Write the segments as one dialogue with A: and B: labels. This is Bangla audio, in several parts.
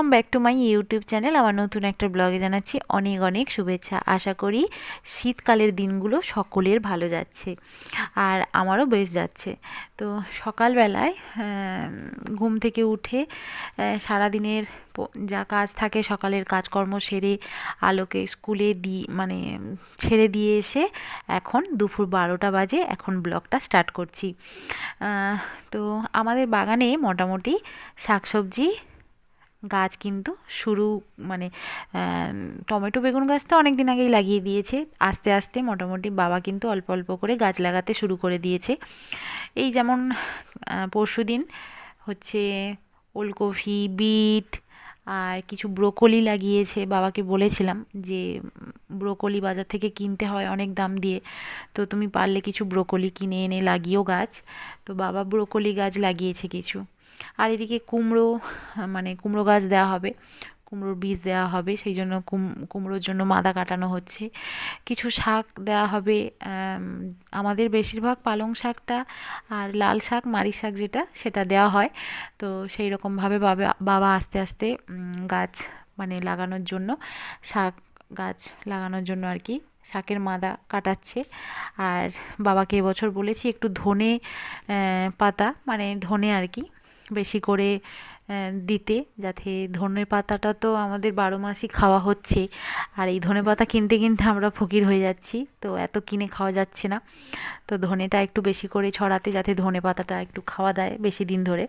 A: Welcome back to my YouTube channel আমার নতুন একটা ব্লগে জানাচ্ছি অনেক অনেক শুভেচ্ছা। আশা করি শীতকালের দিনগুলো সকলের ভালো যাচ্ছে আর আমারও বেশ যাচ্ছে। তো সকালবেলায় ঘুম থেকে উঠে সারাদিনের যা কাজ থাকে সকালের কাজকর্ম সেরে আলোকে স্কুলে দি মানে ছেড়ে দিয়ে এসে এখন দুপুর বারোটা বাজে এখন ব্লগটা স্টার্ট করছি। তো আমাদের বাগানে মোটামুটি শাকসবজি গাছ কিন্তু শুরু মানে টমেটো বেগুন গাছ তো অনেক দিন আগেই লাগিয়ে দিয়েছে। আস্তে আস্তে মোটামুটি বাবা কিন্তু অল্প অল্প করে গাছ লাগাতে শুরু করে দিয়েছে। এই যেমন পরশু দিন হচ্ছে ওলকপি, বিট আর কিছু ব্রোকলি লাগিয়েছে। বাবাকে বলেছিলাম যে, ব্রোকলি বাজার থেকে কিনতে হয় অনেক দাম দিয়ে। তো তুমি পারলে কিছু ব্রোকলি কিনে এনে লাগিও গাছ। তো বাবা ব্রোকলি গাছ লাগিয়েছে কিছু। আর এদিকে কুমড়ো মানে কুমড়ো গাছ দেওয়া হবে, কুমড়োর বীজ দেওয়া হবে, সেই জন্য কুম, কুমড়োর জন্য মাদা কাটানো হচ্ছে। কিছু শাক দেওয়া হবে আমাদের বেশিরভাগ পালং শাকটা আর লাল শাক, মারি শাক যেটা, সেটা দেওয়া হয়। তো সেই রকমভাবে বাবা বাবা আস্তে আস্তে গাছ মানে লাগানোর জন্য, শাক গাছ লাগানোর জন্য আর কি, শাকের মাদা কাটাচ্ছে। আর বাবাকে এবছর বলেছি একটু ধনে পাতা মানে ধনে আর কি বেশি করে দিতে। যাতে ধনে পাতাটা তো আমাদের বারো মাসই খাওয়া হচ্ছে। আর এই ধনে পাতা কিনতে কিনতে আমরা ফকির হয়ে যাচ্ছি। তো এত কিনে খাওয়া যাচ্ছে না। তো ধনেটা একটু বেশি করে ছড়াতে, যাতে ধনে পাতাটা একটু খাওয়া দেয় বেশি দিন ধরে।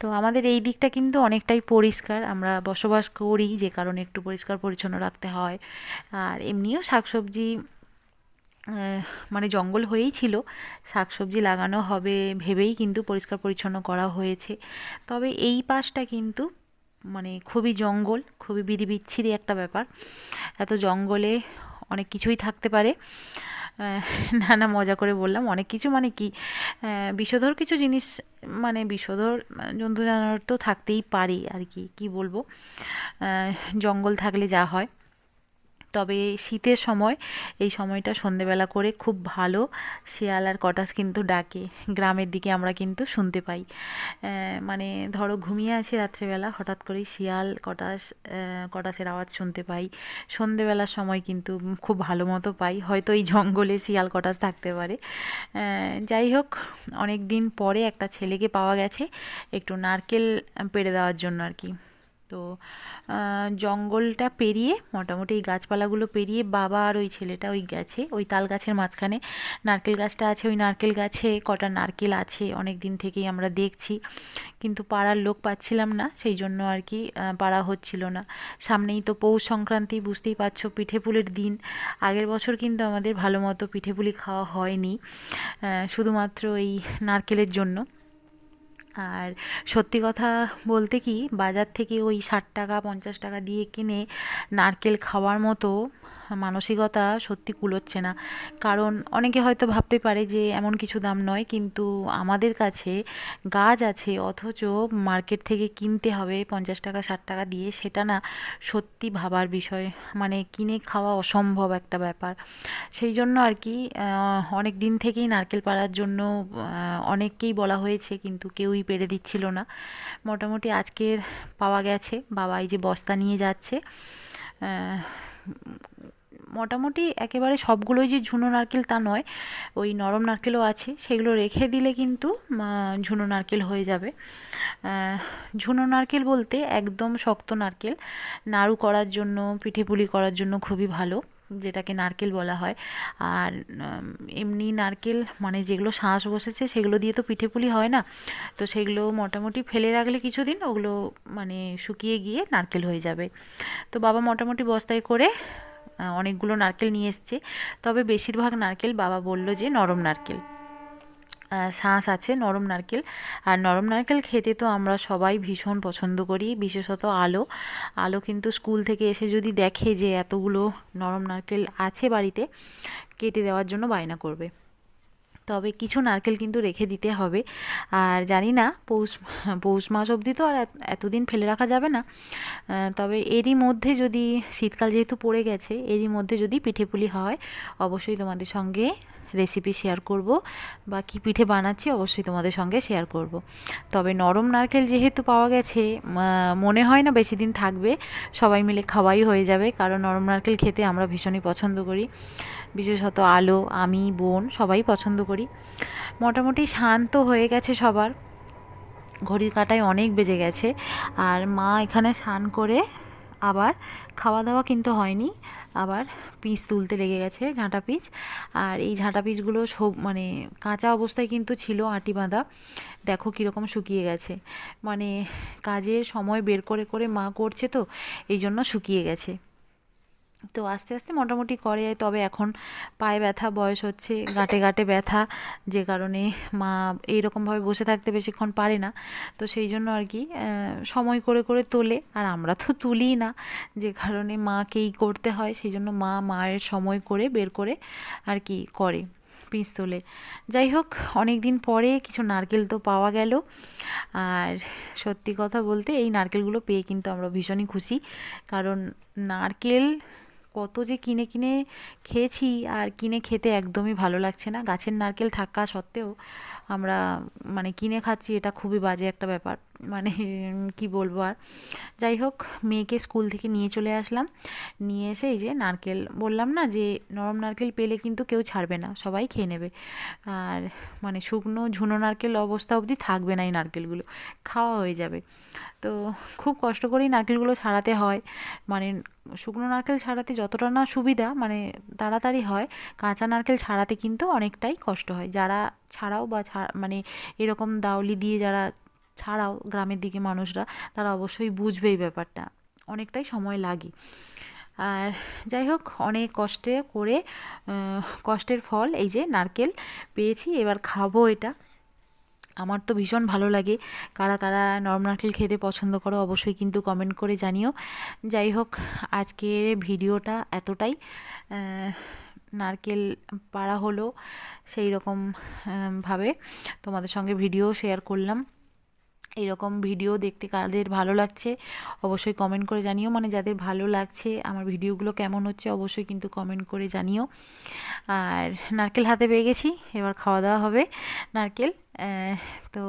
A: তো আমাদের এই দিকটা কিন্তু অনেকটাই পরিষ্কার। আমরা বসবাস করি, যে কারণে একটু পরিষ্কার পরিচ্ছন্ন রাখতে হয়। আর এমনিও শাকসবজি মানে জঙ্গল হয়েই ছিল। শাকসবজি লাগানো হবে ভেবেই কিন্তু পরিষ্কার পরিচ্ছন্ন করা হয়েছে। তবে এই পাশটা কিন্তু মানে খুবই জঙ্গল খুবই বিধি বিচ্ছিরি একটা ব্যাপার। এত জঙ্গলে অনেক কিছুই থাকতে পারে। আহ, না না মজা করে বললাম। অনেক কিছু মানে কি? বিষধর কিছু জিনিস মানে বিষধর জন্তু জানোয়ার তো থাকতেই পারে আর কি কি বলব? জঙ্গল থাকলে যা হয়। তবে শীতের সময় এই সময়টা সন্ধেবেলা করে খুব ভালো শিয়াল আর কটাস কিন্তু ডাকে। গ্রামের দিকে আমরা কিন্তু শুনতে পাই। মানে ধরো ঘুমিয়ে আছি রাত্রেবেলা, হঠাৎ করেই শিয়াল কটাস কটাসের আওয়াজ শুনতে পাই। সন্ধেবেলার সময় কিন্তু খুব ভালো মতো পাই। হয়তো এই জঙ্গলে শিয়াল কটাস থাকতে পারে। যাই হোক অনেক দিন পরে একটা ছেলেকে পাওয়া গেছে একটু নারকেল পেড়ে দেওয়ার জন্য আর কি। তো জঙ্গলটা পেরিয়ে, মোটামুটি এই গাছপালাগুলো পেরিয়ে বাবা আর ওই ছেলেটা ওই গেছে, ওই তাল গাছের মাঝখানে। নারকেল গাছটা আছে, ওই নারকেল গাছে কটা নারকেল আছে অনেক দিন থেকেই আমরা দেখছি। কিন্তু পাড়ার লোক পাচ্ছিলাম না, সেই জন্য আর কি পাড়া হচ্ছিল না। সামনেই তো পৌষ সংক্রান্তি, বুঝতেই পারছ, পিঠে পুলির দিন। আগের বছর কিন্তু আমাদের ভালো মতো পিঠে পুলি খাওয়া হয়নি শুধুমাত্র এই নারকেলের জন্য। আর সত্যি কথা বলতে কি, বাজার থেকে ওই ষাট টাকা, পঞ্চাশ টাকা দিয়ে কিনে নারকেল খাওয়ার মতো মানসিকতা সত্যি কুলোচ্ছে না। কারণ অনেকে হয়তো ভাবতে পারে যে এমন কিছু দাম নয়, কিন্তু আমাদের কাছে গাছ আছে, অথচ মার্কেট থেকে কিনতে হবে পঞ্চাশ টাকা, ষাট টাকা দিয়ে, সেটা না সত্যি ভাবার বিষয়। মানে কিনে খাওয়া অসম্ভব একটা ব্যাপার। সেই জন্য আর কি অনেক দিন থেকেই নারকেল পাড়ার জন্য অনেককেই বলা হয়েছে, কিন্তু কেউই পেরে দিচ্ছিল না। মোটামুটি আজকের পাওয়া গেছে। বাবা এই যে বস্তা নিয়ে যাচ্ছে মোটামুটি একেবারে সবগুলোই যে ঝুনো নারকেল তা নয়, ওই নরম নারকেলও আছে, সেগুলো রেখে দিলে কিন্তু ঝুনো নারকেল হয়ে যাবে। ঝুনো নারকেল বলতে একদম শক্ত নারকেল, নাড়ু করার জন্য, পিঠে পুলি করার জন্য খুবই ভালো, যেটাকে নারকেল বলা হয়। আর এমনি নারকেল মানে যেগুলো শাঁস বসেছে, সেগুলো দিয়ে তো পিঠে পুলি হয় না, তো সেগুলো মোটামুটি ফেলে রাখলে কিছুদিন ওগুলো মানে শুকিয়ে গিয়ে নারকেল হয়ে যাবে। তো বাবা মোটামুটি বস্তায় করে অনেকগুলো নারকেল নিয়ে এসছে। তবে বেশিরভাগ নারকেল বাবা বলল যে নরম নারকেল। শাঁস আছে, নরম নারকেল। আর নরম নারকেল খেতে তো আমরা সবাই ভীষণ পছন্দ করি, বিশেষত আলো। আলো কিন্তু স্কুল থেকে এসে যদি দেখে যে এতগুলো নরম নারকেল আছে বাড়িতে, কেটে দেওয়ার জন্য বায়না করবে। তবে কিছু নারকেল কিন্তু রেখে দিতে হবে। আর জানি না, পৌষ পৌষ মাস অবধি তো আর এতদিন ফেলে রাখা যাবে না। তবে এরই মধ্যে যদি, শীতকাল যেহেতু পড়ে গেছে, এরই মধ্যে যদি পিঠেপুলি হয়, অবশ্যই তোমাদের সঙ্গে রেসিপি শেয়ার করব বা কী পিঠে বানাচ্ছি অবশ্যই তোমাদের সঙ্গে শেয়ার করব। তবে নরম নারকেল যেহেতু পাওয়া গেছে মনে হয় না বেশি দিন থাকবে, সবাই মিলে খাওয়াই হয়ে যাবে, কারণ নরম নারকেল খেতে আমরা ভীষণই পছন্দ করি। বিশেষত আলো, আমি, বোন, সবাই পছন্দ করি। মোটামুটি শান্ত হয়ে গেছে সবার। ঘড়ির কাঁটায় অনেক বেজে গেছে। আর মা এখানে স্নান করে আবার খাওয়া দাওয়া কিন্তু হয়নি। আবার পিস তুলতে লেগে গেছে ঝাঁটা পিস আর এই ঝাঁটা পিসগুলো সব মানে কাঁচা অবস্থায় কিন্তু ছিল আটি বাঁধা। দেখো কীরকম শুকিয়ে গেছে। মানে কাজের সময় বের করে করে মা করছে তো, এই জন্য শুকিয়ে গেছে। তো আস্তে আস্তে মোটামুটি করে যায় তবে এখন পায়ে ব্যথা, বয়স হচ্ছে, গাঁটে গাঁটে ব্যথা, যে কারণে মা এইরকমভাবে বসে থাকতে বেশিক্ষণ পারে না। তো সেই জন্য আর কি সময় করে করে তোলে, আর আমরা তো তুলিই না, যে কারণে মাকেই করতে হয়, সেই জন্য মা মায়ের সময় করে বের করে আর কি করে, পিস তোলে। যাই হোক অনেক দিন পরে কিছু নারকেল তো পাওয়া গেল। আর সত্যি কথা বলতে এই নারকেলগুলো পেয়ে কিন্তু আমরা ভীষণই খুশি, কারণ নারকেল কত যে কিনে কিনে খেয়েছি আর কিনে খেতে একদমই ভালো লাগছে না। গাছের নারকেল থাকা সত্ত্বেও আমরা মানে কিনে খাচ্ছি, এটা খুবই বাজে একটা ব্যাপার। মানে কি বলব আর? যাই হোক, মেয়েকে স্কুল থেকে নিয়ে চলে আসলাম। নিয়ে এসে এই যে নারকেল, বললাম না যে নরম নারকেল পেলে কিন্তু কেউ ছাড়বে না, সবাই খেয়ে নেবে। আর মানে শুকনো, ঝুনো নারকেল অবস্থা অবধি থাকবে না এই নারকেলগুলো, খাওয়া হয়ে যাবে। তো খুব কষ্ট করেই নারকেলগুলো ছাড়াতে হয়। মানে শুকনো নারকেল ছাড়াতে যতটা না সুবিধা মানে তাড়াতাড়ি হয়, কাঁচা নারকেল ছাড়াতে কিন্তু অনেকটাই কষ্ট হয়। যারা ছাড়াও বা মানে এরকম দাউলি দিয়ে যারা ছাড়াও গ্রামের দিকে মানুষরা, তারা অবশ্যই বুঝবে এই ব্যাপারটা। অনেকটাই সময় লাগে। আর যাই হোক, অনেক কষ্টে করে কষ্টের ফল এই যে নারকেল পেয়েছি, এবার খাব এটা। আমার তো ভীষণ ভালো লাগে। কারা কারা নরম নারকেল খেতে পছন্দ করো, অবশ্যই কিন্তু কমেন্ট করে জানিও। যাই হোক, আজকের ভিডিওটা এতটাই। নারকেল পাড়া হলো সেই রকম ভাবে তোমাদের সঙ্গে ভিডিও শেয়ার করলাম। এরকম ভিডিও দেখতে কাদের ভালো লাগছে, অবশ্যই কমেন্ট করে জানিও। মানে যাদের ভালো লাগছে আমার ভিডিওগুলো কেমন হচ্ছে, অবশ্যই কিন্তু কমেন্ট করে জানিও। আর নারকেল হাতে পেয়ে গেছি, এবার খাওয়া দাওয়া হবে নারকেল। তো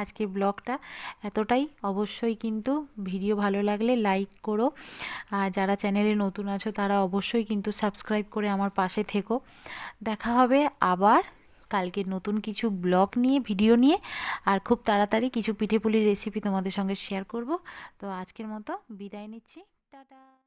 A: আজকের ব্লগটা এতটাই। অবশ্যই কিন্তু ভিডিও ভালো লাগলে লাইক করো। আর যারা চ্যানেলে নতুন আছো, তারা অবশ্যই কিন্তু সাবস্ক্রাইব করে আমার পাশে থেকো। দেখা হবে আবার কালকে নতুন কিছু ব্লগ নিয়ে, ভিডিও নিয়ে আর খুব তাড়াতাড়ি কিছু পিঠেপুলির রেসিপি তোমাদের সঙ্গে শেয়ার করব। তো আজকের মতো বিদায় নিচ্ছি। টাটা।